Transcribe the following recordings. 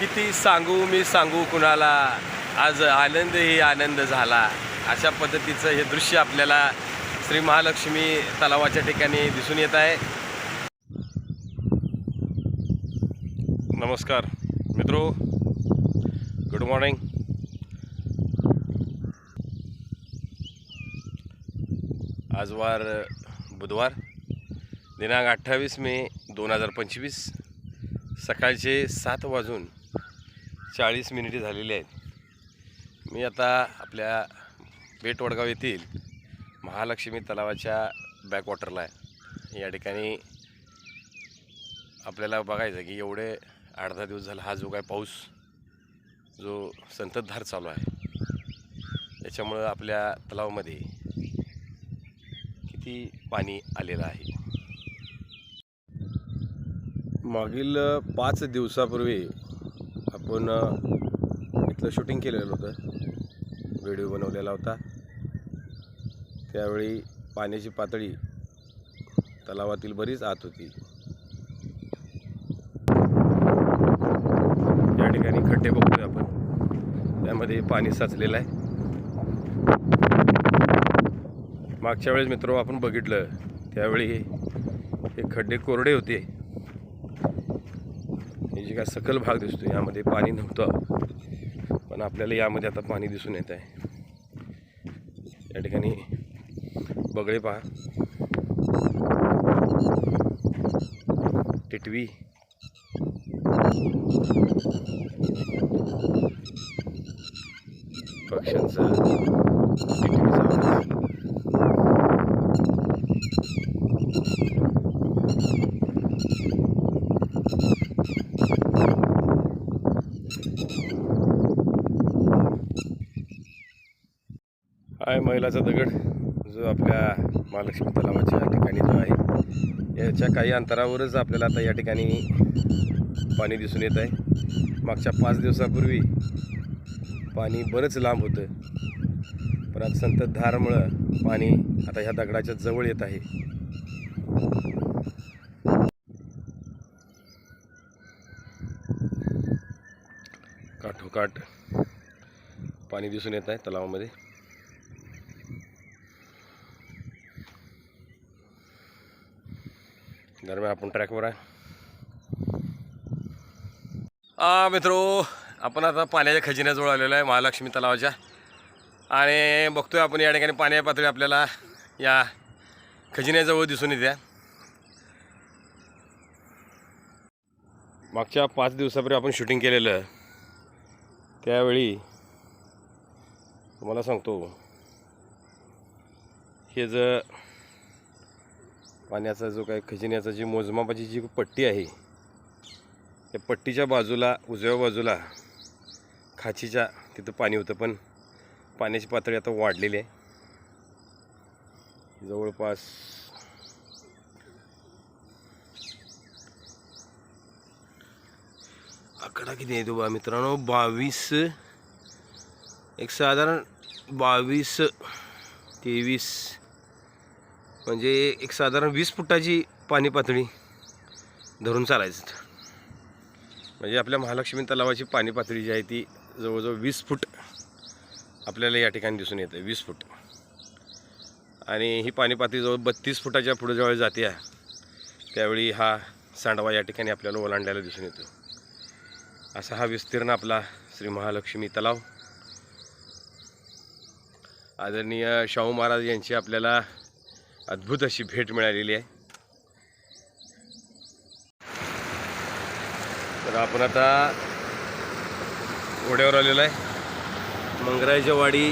किती सांगू मी सांगू कुणाला? आज आनंद ही आनंद झाला. अशा पद्धतीचं हे दृश्य आपल्याला श्री महालक्ष्मी तलावाच्या ठिकाणी दिसून येत आहे. नमस्कार. मित्रो गुड मॉर्निंग आज वार बुधवार दिनांक अठ्ठावीस मे दोन हजार पंचवीस सकाळचे सात वाजून चाळीस मिनिटे झालेली आहेत. मी आता आपल्या बेटवडगाव येथील महालक्ष्मी तलावाच्या बॅकवॉटरला आहे. या ठिकाणी आपल्याला बघायचं की एवढे आठ दहा दिवस झाला हा जो काय पाऊस जो संततधार चालू आहे त्याच्यामुळं आपल्या तलावामध्ये किती पाणी आलेलं आहे? मागील पाच दिवसापूर्वी आपण इथलं शूटिंग केलेलं होतं. व्हिडिओ बनवलेला होता. त्यावेळी पाण्याची पातळी तलावातील बरीच आत होती. या ठिकाणी खड्डे बघतोय आपण. त्यामध्ये पाणी साचलेलं आहे. मागच्या वेळेस मित्र आपण बघितलं त्यावेळी हे खड्डे कोरडे होते. हे जे काय सकल भाग दिसतो यामध्ये पाणी नव्हतं. पण आपल्याला यामध्ये आता पाणी दिसून येत आहे. या ठिकाणी बगळे पहा. टिटवी. पक्ष्यांचा टिटवीचा मैलाचा दगड जो आपल्या महालक्ष्मी तलावाच्या ठिकाणी जो आहे याच्या काही अंतरावरच आपल्याला आता या ठिकाणी पाणी दिसून येत आहे. मागच्या पाच दिवसापूर्वी पाणी बरंच लांब होतं. पण आता संततधारमुळं पाणी आता ह्या दगडाच्या जवळ येत आहे. काठोकाठ पाणी दिसून येत आहे तलावामध्ये. दरम्यान आपण ट्रॅकवर आहे. मित्रो आपण आता पाण्याच्या खजिन्याजवळ आलेलो आहे महालक्ष्मी तलावाच्या. आणि बघतोय आपण या ठिकाणी पाण्याची पातळी आपल्याला या खजिन्याजवळ दिसून येते. मागच्या पाच दिवसापूर्वी आपण शूटिंग केलेलं त्यावेळी तुम्हाला सांगतो. हे जर पाण्याचा जो काही खजिन्याचा जी मोजमापाची जी पट्टी आहे त्या पट्टीच्या बाजूला उजव्या बाजूला खाचीच्या तिथं पाणी होतं पण पाण्याची पातळी आता वाढलेली आहे. जवळपास आकडा किती आहे तो बा मित्रांनो? बावीस एक साधारण बावीस तेवीस म्हणजे एक साधारण वीस फुटाची पाणी पातळी धरून चालायचं म्हणजे आपल्या महालक्ष्मी तलावाची पाणी पातळी जी आहे ती जवळजवळ वीस फूट आपल्याला या ठिकाणी दिसून येते वीस फूट. आणि ही पाणी पातळी जवळ बत्तीस फुटाच्या पुढे जवळ जाते त्यावेळी हा सांडवा या ठिकाणी आपल्याला ओलांडायला दिसून येतो. असा हा विस्तीर्ण आपला श्री महालक्ष्मी तलाव. आदरणीय शाहू महाराज यांची आपल्याला अद्भुत अशी भेट मिळालेली आहे. तर आपण आता ओढ्यावर आलेलो आहे. मंगरायच्या वाडी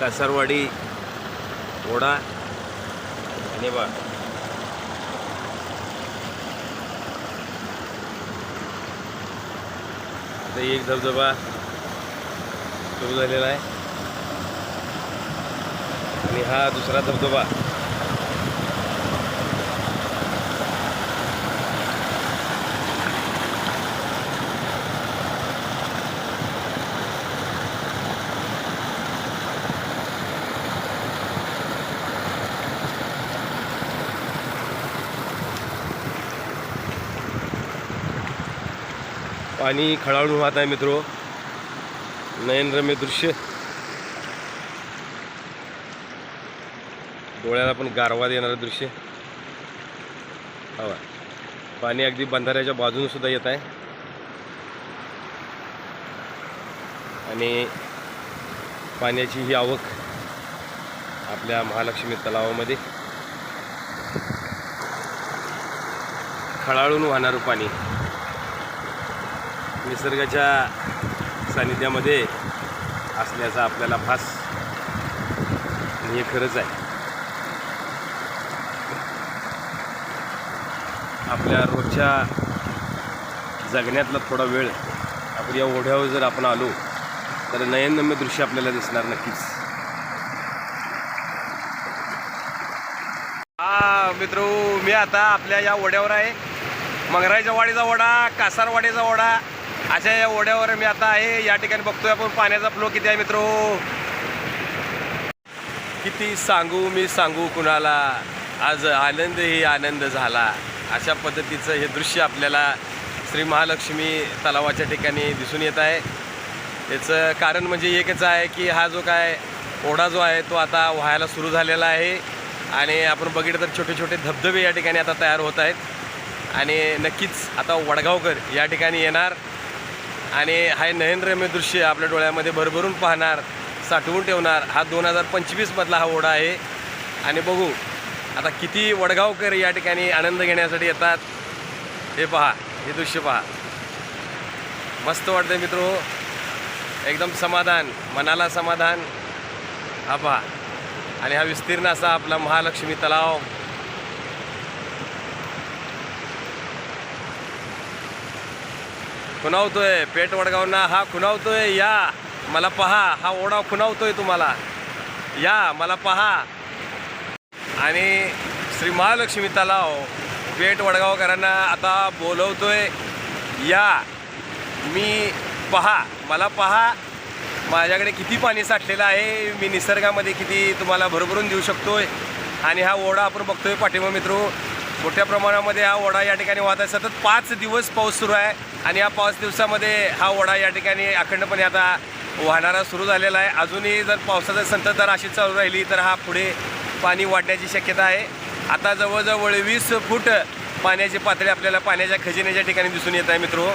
कासारवाडी ओढा आणि बा आता एक धबधबा सुरू झालेला आहे. आणि हा दुसरा धबधबा. पाणी खळाळून वाहत आहे मित्रो. नयनरम्य दृश्य. डोळ्याला पण गारवा देणारं दृश्य. हवा. पाणी अगदी बंधाऱ्याच्या बाजून सुद्धा येत आहे. आणि पाण्याची ही आवक आपल्या महालक्ष्मी तलावामध्ये. खळाळून वाहणारं पाणी. निसर्गाच्या सानिध्यामध्ये असल्याचा आपल्याला भास आणि हे खरंच आहे. आपल्या रोजच्या जगण्यातला थोडा वेळ. आपण या ओढ्यावर जर आपण आलो तर नयनम्य दृश्य आपल्याला दिसणार नक्कीच. हा मित्र मी आता आपल्या या ओढ्यावर आहे. मंगराईच्या वाडीचा ओढा कासारवाडीचा ओढा अशा या ओढ्यावर मी आता आहे. या ठिकाणी बघतोय आपण पाण्याचा फ्लो किती आहे मित्रो? किती सांगू मी सांगू कुणाला? आज आनंद ही आनंद झाला. अशा पद्धतीचं हे दृश्य आपल्याला श्री महालक्ष्मी तलावाच्या ठिकाणी दिसून येत आहे. याचं कारण म्हणजे एकच आहे की हा जो काय ओढा जो आहे तो आता व्हायला सुरू झालेला आहे. आणि आपण बघितलं तर छोटे छोटे धबधबे या ठिकाणी आता तयार होत आहेत. आणि नक्कीच आता वडगावकर या ठिकाणी येणार. आणि हा नयनरम्य दृश्य आपल्या डोळ्यामध्ये भरभरून पाहणार साठवून ठेवणार हा दोन हजार पंचवीसमधला हा ओढा आहे. आणि बघू आता किती वडगावकर या ठिकाणी आनंद घेण्यासाठी येतात हे पहा हे दृश्य पहा. मस्त वाटतं मित्रो. एकदम समाधान मनाला समाधान. हा पहा. आणि हा विस्तीर्ण असा आपला महालक्ष्मी तलाव. खुणावतोय पेट वडगावना हा खुणावतोय या मला पहा हा ओढा खुणावतोय तुम्हाला. या मला पहा. आणि श्री महालक्ष्मी तलाव पेट वडगावकरांना आता बोलवतोय या. मी पहा मला पहा माझ्याकडे किती पाणी साठलेलं आहे मी निसर्गामध्ये किती तुम्हाला भरभरून देऊ शकतोय. आणि हा ओढा आपण बघतोय पाठिंबा मित्रो. मोठ्या प्रमाणामध्ये हा ओढा या ठिकाणी वाहत आहे. सतत पाच दिवस पाऊस सुरू आहे आणि या पाच दिवसामध्ये हा ओढा या ठिकाणी अखंडपणे आता वाहणारा सुरू झालेला आहे. अजूनही जर पावसाचा संततधार अशी चालू राहिली तर हा पुढे पाणी वाढण्याची शक्यता आहे. आता जवळजवळ वीस फूट पाण्याची पातळी आपल्याला पाण्याच्या खजिन्याच्या ठिकाणी दिसून येत आहे मित्रो.